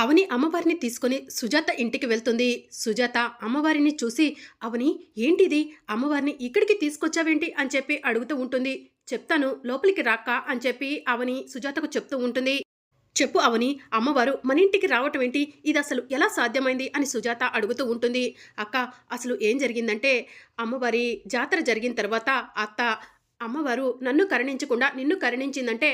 అవని అమ్మవారిని తీసుకొని సుజాత ఇంటికి వెళ్తుంది. సుజాత అమ్మవారిని చూసి అవని ఏంటిది? అమ్మవారిని ఇక్కడికి తీసుకొచ్చావేంటి? అని చెప్పి అడుగుతూ ఉంటుంది. చెప్తాను లోపలికి రాక్క అని చెప్పి అవని సుజాతకు చెప్తూ ఉంటుంది. చెప్పు అవని అమ్మవారు మన ఇంటికి రావటం ఏంటి ఇది అసలు ఎలా సాధ్యమైంది? అని సుజాత అడుగుతూ ఉంటుంది. అక్క అసలు ఏం జరిగిందంటే అమ్మవారి జాతర జరిగిన తర్వాత అత్త అమ్మవారు నన్ను కరుణించకుండా నిన్ను కరుణించిందంటే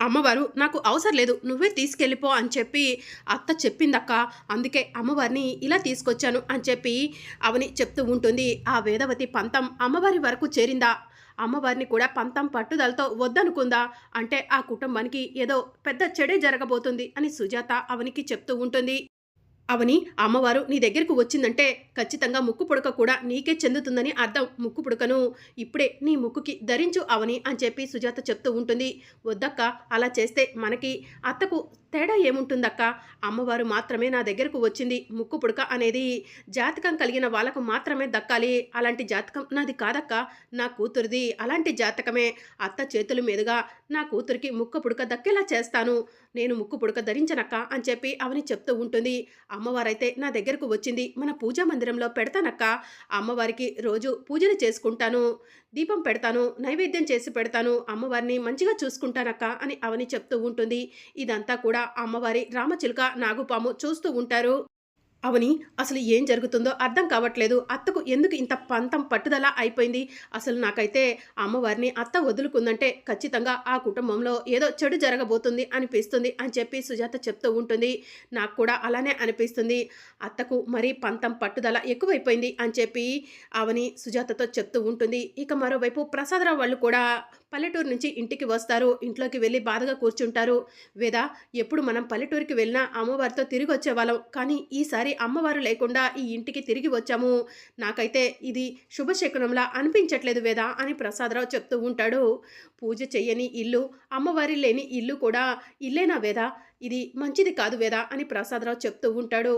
అమ్మవారు నాకు అవసరం లేదు నువ్వే తీసుకెళ్ళిపో అని చెప్పి అత్త చెప్పిందక్క. అందుకే అమ్మవారిని ఇలా తీసుకొచ్చాను అని చెప్పి అవని చెప్తూ ఉంటుంది. ఆ వేదవతి పంతం అమ్మవారి వరకు చేరిందా? అమ్మవారిని కూడా పంతం పట్టుదలతో వద్దనుకుందా? అంటే ఆ కుటుంబానికి ఏదో పెద్ద చెడే జరగబోతుంది అని సుజాత అవనికి చెప్తూ ఉంటుంది. అవని అమ్మవారు నీ దగ్గరకు వచ్చిందంటే ఖచ్చితంగా ముక్కు పుడక కూడా నీకే చెందుతుందని అర్థం. ముక్కు పుడకను ఇప్పుడే నీ ముక్కుకి ధరించు అవని అని చెప్పి సుజాత చెప్తూ ఉంటుంది. వద్దక్క అలా చేస్తే మనకి అత్తకు తేడా ఏముంటుందక్క? అమ్మవారు మాత్రమే నా దగ్గరకు వచ్చింది ముక్కు పుడక అనేది. జాతకం కలిగిన వాళ్ళకు మాత్రమే దక్కాలి. అలాంటి జాతకం నాది కాదక్క. నా కూతురిది అలాంటి జాతకమే. అత్త చేతుల మీదుగా నా కూతురికి ముక్కు పుడక దక్కేలా చేస్తాను. నేను ముక్కు పుడక ధరించనక్క అని చెప్పి అవని చెప్తూ ఉంటుంది. అమ్మవారైతే నా దగ్గరకు వచ్చింది. మన పూజా మందిరంలో పెడతానక్క. అమ్మవారికి రోజు పూజలు చేసుకుంటాను. దీపం పెడతాను. నైవేద్యం చేసి పెడతాను. అమ్మవారిని మంచిగా చూసుకుంటానక్క అని అవని చెప్తూ ఉంటుంది. ఇదంతా కూడా అమ్మవారి రామచిలుక నాగుపాము చూస్తూ ఉంటారు. అవని అసలు ఏం జరుగుతుందో అర్థం కావట్లేదు. అత్తకు ఎందుకు ఇంత పంతం పట్టుదల అయిపోయింది? అసలు నాకైతే అమ్మవారిని అత్త వదులుకుందంటే ఖచ్చితంగా ఆ కుటుంబంలో ఏదో చెడు జరగబోతుంది అనిపిస్తుంది అని చెప్పి సుజాత చెప్తూ ఉంటుంది. నాకు కూడా అలానే అనిపిస్తుంది. అత్తకు మరీ పంతం పట్టుదల ఎక్కువైపోయింది అని చెప్పి అవని సుజాతతో చెప్తూ ఉంటుంది. ఇక మరోవైపు ప్రసాదరావు వాళ్ళు కూడా పల్లెటూరు నుంచి ఇంటికి వస్తారు. ఇంట్లోకి వెళ్ళి బాధగా కూర్చుంటారు. వేదా ఎప్పుడు మనం పల్లెటూరికి వెళ్ళినా అమ్మవారితో తిరిగి వచ్చేవాళ్ళం కానీ ఈసారి అమ్మవారు లేకుండా ఈ ఇంటికి తిరిగి వచ్చాము. నాకైతే ఇది శుభశకునంలా అనిపించట్లేదు వేదా అని ప్రసాదరావు చెప్తూ ఉంటాడు. పూజ చెయ్యని ఇల్లు అమ్మవారి లేని ఇల్లు కూడా ఇల్లేనా వేదా? ఇది మంచిది కాదు వేదా అని ప్రసాదరావు చెప్తూ ఉంటాడు.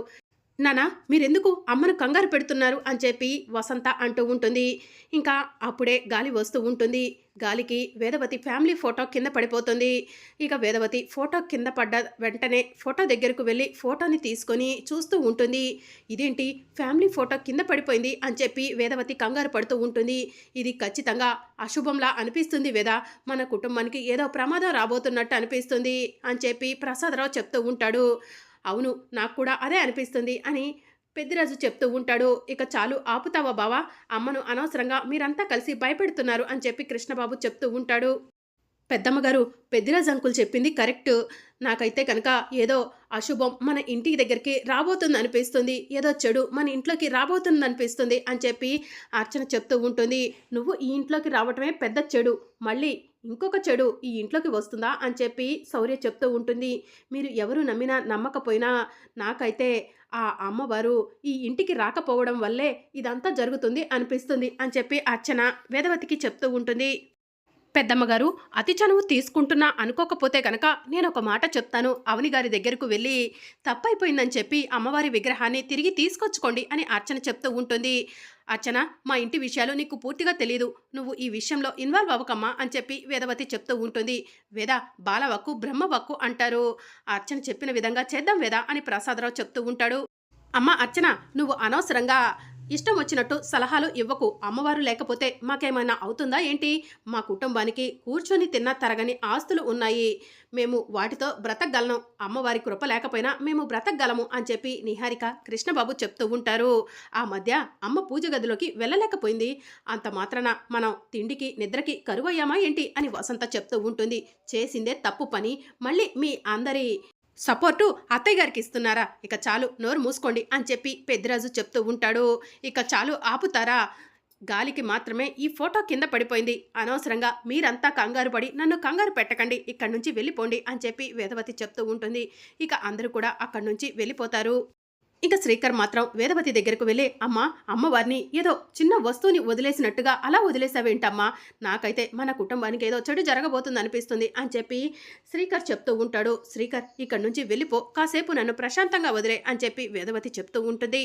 నానా మీరెందుకు అమ్మను కంగారు పెడుతున్నారు? అని చెప్పి వసంత అంటూ ఉంటుంది. ఇంకా అప్పుడే గాలి వస్తూ ఉంటుంది. గాలికి వేదవతి ఫ్యామిలీ ఫోటో కింద పడిపోతుంది. ఇక వేదవతి ఫోటో కింద పడ్డ వెంటనే ఫోటో దగ్గరకు వెళ్ళి ఫోటోని తీసుకొని చూస్తూ ఉంటుంది. ఇదేంటి? ఫ్యామిలీ ఫోటో కింద పడిపోయింది అని చెప్పి వేదవతి కంగారు పడుతూ ఉంటుంది. ఇది ఖచ్చితంగా అశుభంలా అనిపిస్తుంది వేద. మన కుటుంబానికి ఏదో ప్రమాదం రాబోతున్నట్టు అనిపిస్తుంది అని చెప్పి ప్రసాదరావు చెప్తూ ఉంటాడు. అవును నాకు కూడా అదే అనిపిస్తుంది అని పెద్దిరాజు చెప్తూ ఉంటాడు. ఇక చాలు ఆపుతావా బావా? అమ్మను అనవసరంగా మీరంతా కలిసి భయపెడుతున్నారు అని చెప్పి కృష్ణబాబు చెప్తూ ఉంటాడు. పెద్దమ్మగారు పెద్దిరాజు అంకుల్ చెప్పింది కరెక్ట్. నాకైతే కనుక ఏదో అశుభం మన ఇంటి దగ్గరికి రాబోతుంది అనిపిస్తుంది ఏదో చెడు మన ఇంట్లోకి రాబోతుంది అనిపిస్తుంది అని చెప్పి అర్చన చెప్తూ ఉంటుంది. నువ్వు ఈ ఇంట్లోకి రావటమే పెద్ద చెడు. మళ్ళీ ఇంకొక చెడు ఈ ఇంట్లోకి వస్తుందా అని చెప్పి శౌర్య చెప్తూ ఉంటుంది. మీరు ఎవరు నమ్మినా నమ్మకపోయినా నాకైతే ఆ అమ్మవారు ఈ ఇంటికి రాకపోవడం వల్లే ఇదంతా జరుగుతుంది అనిపిస్తుంది అని చెప్పి అర్చన వేదవతికి చెప్తూ ఉంటుంది. పెద్దమ్మగారు అతి చనువు తీసుకుంటున్నా అనుకోకపోతే గనక నేను ఒక మాట చెప్తాను. అవని గారి దగ్గరకు వెళ్ళి తప్పైపోయిందని చెప్పి అమ్మవారి విగ్రహాన్ని తిరిగి తీసుకొచ్చుకోండి అని అర్చన చెప్తూ ఉంటుంది. అర్చన మా ఇంటి విషయాలు నీకు పూర్తిగా తెలియదు నువ్వు ఈ విషయంలో ఇన్వాల్వ్ అవ్వకమ్మా అని చెప్పి వేదవతి చెప్తూ ఉంటుంది. వేద బాలవక్కు బ్రహ్మవక్కు అంటారు. అర్చన చెప్పిన విధంగా చేద్దాం వేద అని ప్రసాదరావు చెప్తూ ఉంటాడు. అమ్మ అర్చన నువ్వు అనవసరంగా ఇష్టం వచ్చినట్టు సలహాలు ఇవ్వకు. అమ్మవారు లేకపోతే మాకేమైనా అవుతుందా ఏంటి? మా కుటుంబానికి కూర్చొని తిన్న తరగని ఆస్తులు ఉన్నాయి. మేము వాటితో బ్రతకగలను. అమ్మవారి కృప లేకపోయినా మేము బ్రతకగలము అని చెప్పి నిహారిక కృష్ణబాబు చెప్తూ ఉంటారు. ఆ మధ్య అమ్మ పూజ గదిలోకి వెళ్ళలేకపోయింది. అంత మాత్రాన మనం తిండికి నిద్రకి కరువయ్యామా ఏంటి అని వసంత చెప్తూ ఉంటుంది. చేసిందే తప్పు పని. మళ్ళీ మీ అందరి సపోర్టు అత్తయ్య గారికి ఇస్తున్నారా? ఇక చాలు నోరు మూసుకోండి అని చెప్పి పెద్దిరాజు చెప్తూ ఉంటాడు. ఇక చాలు ఆపుతారా? గాలికి మాత్రమే ఈ ఫోటో కింద పడిపోయింది. అనవసరంగా మీరంతా కంగారు పడి నన్ను కంగారు పెట్టకండి ఇక్కడి నుంచి వెళ్ళిపోండి అని చెప్పి వేదవతి చెప్తూ ఉంటుంది. ఇక అందరూ కూడా అక్కడి నుంచి వెళ్ళిపోతారు. ఇక శ్రీకర్ మాత్రం వేదవతి దగ్గరకు వెళ్ళి అమ్మా అమ్మవారిని ఏదో చిన్న వస్తువుని వదిలేసినట్టుగా అలా వదిలేసావేంటమ్మా? నాకైతే మన కుటుంబానికి ఏదో చెడు జరగబోతుంది అనిపిస్తుంది అని చెప్పి శ్రీకర్ చెప్తూ ఉంటాడు. శ్రీకర్ ఇక్కడి నుంచి వెళ్ళిపో కాసేపు నన్ను ప్రశాంతంగా వదిలే అని చెప్పి వేదవతి చెప్తూ ఉంటుంది.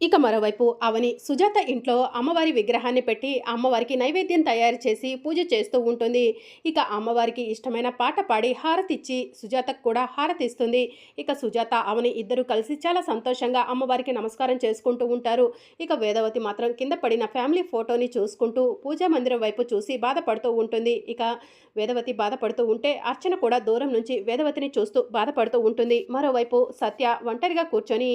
ఇక మరోవైపు అవని సుజాత ఇంట్లో అమ్మవారి విగ్రహాన్ని పెట్టి అమ్మవారికి నైవేద్యం తయారు చేసి పూజ చేస్తూ ఉంటుంది. ఇక అమ్మవారికి ఇష్టమైన పాట పాడి హారతిచ్చి సుజాతకు కూడా హారతిస్తుంది ఇక సుజాత అవని ఇద్దరు కలిసి చాలా సంతోషంగా అమ్మవారికి నమస్కారం చేసుకుంటూ ఉంటారు. ఇక వేదవతి మాత్రం కింద పడిన ఫ్యామిలీ ఫోటోని చూసుకుంటూ పూజా మందిరం వైపు చూసి బాధపడుతూ ఉంటుంది. ఇక వేదవతి బాధపడుతూ ఉంటే అర్చన కూడా దూరం నుంచి వేదవతిని చూస్తూ బాధపడుతూ ఉంటుంది. మరోవైపు సత్య ఒంటరిగా కూర్చొని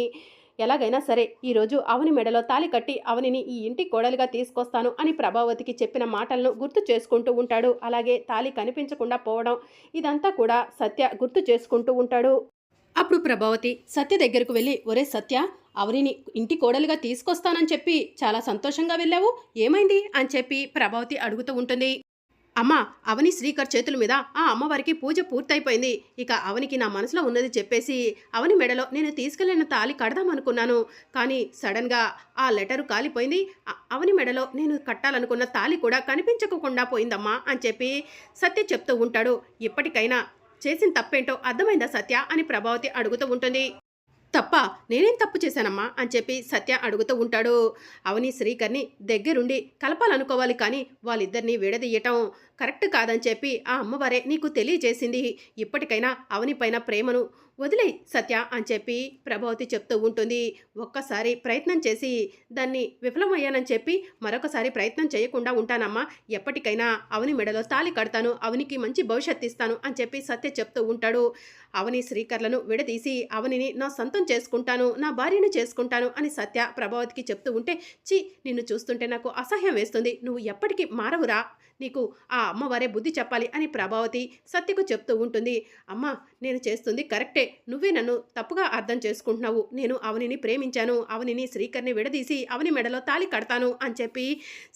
ఎలాగైనా సరే ఈరోజు అవని మెడలో తాలి కట్టి అవనిని ఈ ఇంటి కోడలుగా తీసుకొస్తాను అని ప్రభావతికి చెప్పిన మాటలను గుర్తు చేసుకుంటూ ఉంటాడు. అలాగే తాలి కనిపించకుండా పోవడం ఇదంతా కూడా సత్య గుర్తు చేసుకుంటూ ఉంటాడు. అప్పుడు ప్రభావతి సత్య దగ్గరకు వెళ్ళి ఒరే సత్య అవనిని ఇంటి కోడలుగా తీసుకొస్తానని చెప్పి చాలా సంతోషంగా వెళ్ళావు? ఏమైంది? అని చెప్పి ప్రభావతి అడుగుతూ ఉంటుంది. అమ్మ అవని శ్రీకర్ చేతుల మీద ఆ అమ్మవారికి పూజ పూర్తయిపోయింది. ఇక అవనికి నా మనసులో ఉన్నది చెప్పేసి అవని మెడలో నేను తీసుకెళ్ళిన తాళి కడదామనుకున్నాను. కానీ సడన్గా ఆ లెటరు కాలిపోయింది. అవని మెడలో నేను కట్టాలనుకున్న తాళి కూడా కనిపించకుండా పోయిందమ్మా అని చెప్పి సత్య చెప్తూ ఉంటాడు. ఇప్పటికైనా చేసిన తప్పేంటో అర్థమైందా సత్య అని ప్రభావతి అడుగుతూ ఉంటుంది. తప్ప నేనేం తప్పు చేశానమ్మా అని చెప్పి సత్య అడుగుతూ ఉంటాడు. అవని శ్రీకర్ని దగ్గరుండి కలపాలనుకోవాలి కానీ వాళ్ళిద్దరిని విడదీయటం కరెక్ట్ కాదని చెప్పి ఆ అమ్మవారే నీకు తెలియజేసింది. ఇప్పటికైనా అవనిపైన ప్రేమను వదిలే సత్య అని చెప్పి ప్రభావతి చెప్తూ ఉంటుంది. ఒక్కసారి ప్రయత్నం చేసి దాన్ని విఫలమయ్యానని చెప్పి మరొకసారి ప్రయత్నం చేయకుండా ఉంటానమ్మా. ఎప్పటికైనా అవని మెడలో తాలి కడతాను అవనికి మంచి భవిష్యత్తు ఇస్తాను అని చెప్పి సత్య చెప్తూ ఉంటాడు. అవని శ్రీకర్లను విడదీసి అవనిని నా సొంతం చేసుకుంటాను నా భార్యను చేసుకుంటాను అని సత్య ప్రభావతికి చెప్తూ ఉంటే చి నిన్ను చూస్తుంటే నాకు అసహ్యం వేస్తుంది. నువ్వు ఎప్పటికీ మారవురా. నీకు ఆ అమ్మవారే బుద్ధి చెప్పాలి అని ప్రభావతి సత్యకు చెప్తూ ఉంటుంది. అమ్మ నేను చేస్తుంది కరెక్టే. నువ్వే నన్ను తప్పుగా అర్థం చేసుకుంటున్నావు. నేను అవనిని ప్రేమించాను. అవనిని శ్రీకర్ని విడదీసి అవని మెడలో తాలి కడతాను అని చెప్పి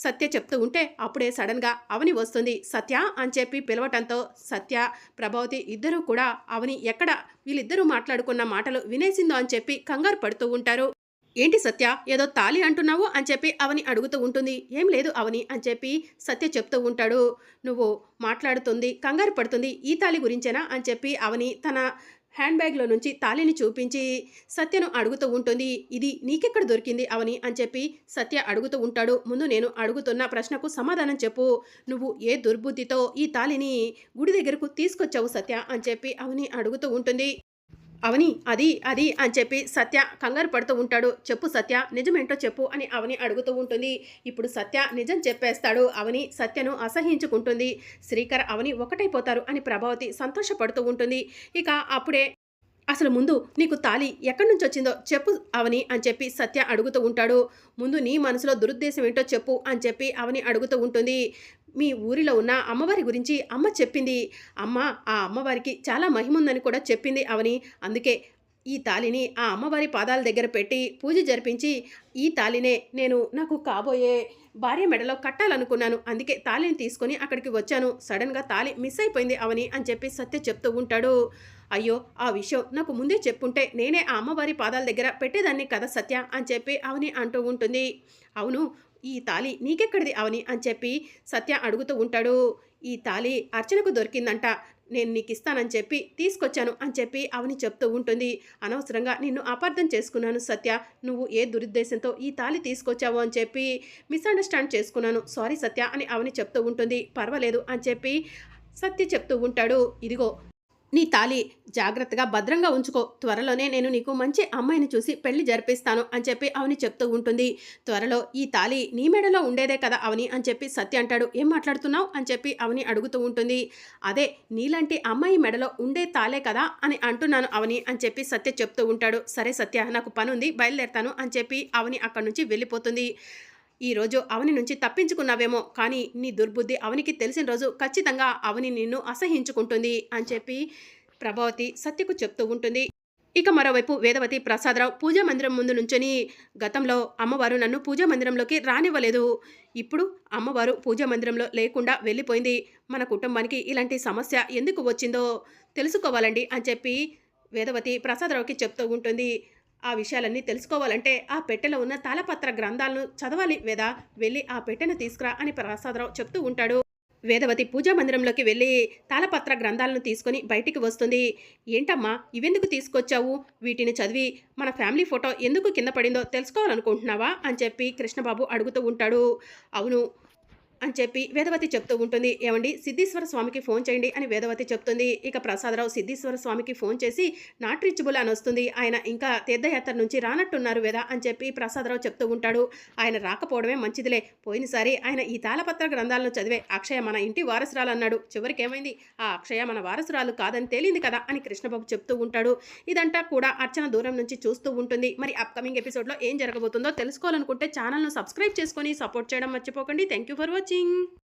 సత్య చెప్తూ ఉంటే అప్పుడే సడన్గా అవని వస్తుంది. సత్య అని చెప్పి పిలవటంతో సత్య ప్రభావతి ఇద్దరూ కూడా అవని ఎక్కడ వీళ్ళిద్దరూ మాట్లాడుకున్న మాటలు వినేసిందో అని చెప్పి కంగారు పడుతూ ఉంటారు. ఏంటి సత్య? ఏదో తాలి అంటున్నావు అని చెప్పి అవని అడుగుతూ ఉంటుంది. ఏం లేదు అవని అని చెప్పి సత్య చెప్తూ ఉంటాడు. నువ్వు మాట్లాడుతుంది కంగారు పడుతుంది ఈ తాలి గురించేనా అని చెప్పి అవని తన హ్యాండ్ బ్యాగ్లో నుంచి తాళిని చూపించి సత్యను అడుగుతూ ఉంటుంది. ఇది నీకెక్కడ దొరికింది అవని అని చెప్పి సత్య అడుగుతూ ఉంటాడు. ముందు నేను అడుగుతున్న ప్రశ్నకు సమాధానం చెప్పు. నువ్వు ఏ దుర్బుద్ధితో ఈ తాళిని గుడి దగ్గరకు తీసుకొచ్చావు సత్య అని చెప్పి అవని అడుగుతూ ఉంటుంది. అవని అది అది అని చెప్పి సత్య కంగారు పడుతూ ఉంటాడు. చెప్పు సత్య నిజమేంటో చెప్పు అని అవని అడుగుతూ ఉంటుంది. ఇప్పుడు సత్య నిజం చెప్పేస్తాడు. అవని సత్యను అసహించుకుంటుంది. శ్రీకర్ అవని ఒకటైపోతారు అని ప్రభావతి సంతోషపడుతూ ఉంటుంది. ఇక అప్పుడే అసలు ముందు నీకు తాలి ఎక్కడి నుంచి వచ్చిందో చెప్పు అవని అని చెప్పి సత్య అడుగుతూ ఉంటాడు. ముందు నీ మనసులో దురుద్దేశం ఏంటో చెప్పు అని చెప్పి అవని అడుగుతూ ఉంటుంది. మీ ఊరిలో ఉన్న అమ్మవారి గురించి అమ్మ చెప్పింది. అమ్మ ఆ అమ్మవారికి చాలా మహిమ ఉందని కూడా చెప్పింది అవని. అందుకే ఈ తాలిని ఆ అమ్మవారి పాదాల దగ్గర పెట్టి పూజ జరిపించి ఈ తాలినే నేను నాకు కాబోయే భార్య మెడలో కట్టాలనుకున్నాను. అందుకే తాలిని తీసుకొని అక్కడికి వచ్చాను. సడన్గా తాలి మిస్ అయిపోయింది అవని అని చెప్పి సత్య చెప్తూ ఉంటాడు. అయ్యో ఆ విషయం నాకు ముందే చెప్పుంటే నేనే ఆ అమ్మవారి పాదాల దగ్గర పెట్టేదాన్ని కదా సత్య అని చెప్పి అవని అంటూ ఉంటుంది. అవును ఈ తాలి నీకెక్కడిది అవని అని చెప్పి సత్య అడుగుతూ ఉంటాడు. ఈ తాలి అర్చనకు దొరికిందంట. నేను నీకు ఇస్తానని చెప్పి తీసుకొచ్చాను అని చెప్పి అవని చెప్తూ ఉంటుంది. అనవసరంగా నిన్ను అపార్థం చేసుకున్నాను సత్య. నువ్వు ఏ దురుద్దేశంతో ఈ తాలి తీసుకొచ్చావు అని చెప్పి మిస్అండర్స్టాండ్ చేసుకున్నాను. సారీ సత్య అని అవని చెప్తూ ఉంటుంది. పర్వాలేదు అని చెప్పి సత్య చెప్తూ ఉంటాడు. ఇదిగో నీ తాలి జాగ్రత్తగా భద్రంగా ఉంచుకో. త్వరలోనే నేను నీకు మంచి అమ్మాయిని చూసి పెళ్ళి జరిపిస్తాను అని చెప్పి అవని చెప్తూ ఉంటుంది. త్వరలో ఈ తాలి నీ మెడలో ఉండేదే కదా అవని అని చెప్పి సత్య అంటాడు. ఏం మాట్లాడుతున్నావు? అని చెప్పి అవని అడుగుతూ ఉంటుంది. అదే నీలాంటి అమ్మాయి మెడలో ఉండే తాలే కదా అని అంటున్నాను అవని అని చెప్పి సత్య చెప్తూ ఉంటాడు. సరే సత్య నాకు పని ఉంది బయలుదేరతాను అని చెప్పి అవని అక్కడి నుంచి వెళ్ళిపోతుంది. ఈరోజు అవని నుంచి తప్పించుకున్నావేమో కానీ నీ దుర్బుద్ధి అవనికి తెలిసిన రోజు ఖచ్చితంగా అవని నిన్ను అసహించుకుంటుంది అని చెప్పి ప్రభావతి సత్యకు చెప్తూ ఉంటుంది. ఇక మరోవైపు వేదవతి ప్రసాదరావు పూజా మందిరం ముందు నుంచొని గతంలో అమ్మవారు నన్ను పూజా మందిరంలోకి రానివ్వలేదు. ఇప్పుడు అమ్మవారు పూజా మందిరంలో లేకుండా వెళ్ళిపోయింది. మన కుటుంబానికి ఇలాంటి సమస్య ఎందుకు వచ్చిందో తెలుసుకోవాలండి అని చెప్పి వేదవతి ప్రసాదరావుకి చెప్తూ ఉంటుంది. ఆ విషయాలన్నీ తెలుసుకోవాలంటే ఆ పెట్టెలో ఉన్న తాళపత్ర గ్రంథాలను చదవాలి వేదా? వెళ్ళి ఆ పెట్టెను తీసుకురా అని ప్రసాదరావు చెప్తూ ఉంటాడు. వేదవతి పూజా మందిరంలోకి వెళ్ళి తాళపత్ర గ్రంథాలను తీసుకొని బయటికి వస్తుంది. ఏంటమ్మా ఇవెందుకు తీసుకొచ్చావు? వీటిని చదివి మన ఫ్యామిలీ ఫోటో ఎందుకు కింద పడిందో తెలుసుకోవాలనుకుంటున్నావా? అని చెప్పి కృష్ణబాబు అడుగుతూ ఉంటాడు. అవును అని చెప్పి వేదవతి చెప్తూ ఉంటుంది. ఏమండి? సిద్ధీశ్వర స్వామికి ఫోన్ చేయండి అని వేదవతి చెప్తుంది. ఇక ప్రసాదరావు సిద్ధేశ్వర స్వామికి ఫోన్ చేసి నాట్ రీచబుల్ అని వస్తుంది. ఆయన ఇంకా తీర్థయాత్ర నుంచి రానట్టున్నారు వేద అని చెప్పి ప్రసాదరావు చెప్తూ ఉంటాడు. ఆయన రాకపోవడమే మంచిదిలే. పోయినసారి ఆయన ఈ తాళపత్ర గ్రంథాలను చదివే అక్షయ మన ఇంటి వారసురాలు అన్నాడు. చివరికి ఏమైంది ఆ అక్షయ మన వారసురాలు కాదని తేలింది కదా అని కృష్ణబాబు చెప్తూ ఉంటాడు. ఇదంతా కూడా అర్చన దూరం నుంచి చూస్తూ ఉంటుంది. మరి అప్కమింగ్ ఎపిసోడ్లో ఏం జరగబోతుందో తెలుసుకోవాలనుకుంటే ఛానల్ను సబ్స్క్రైబ్ చేసుకొని సపోర్ట్ చేయడం మర్చిపోకండి. Thank you for watching 金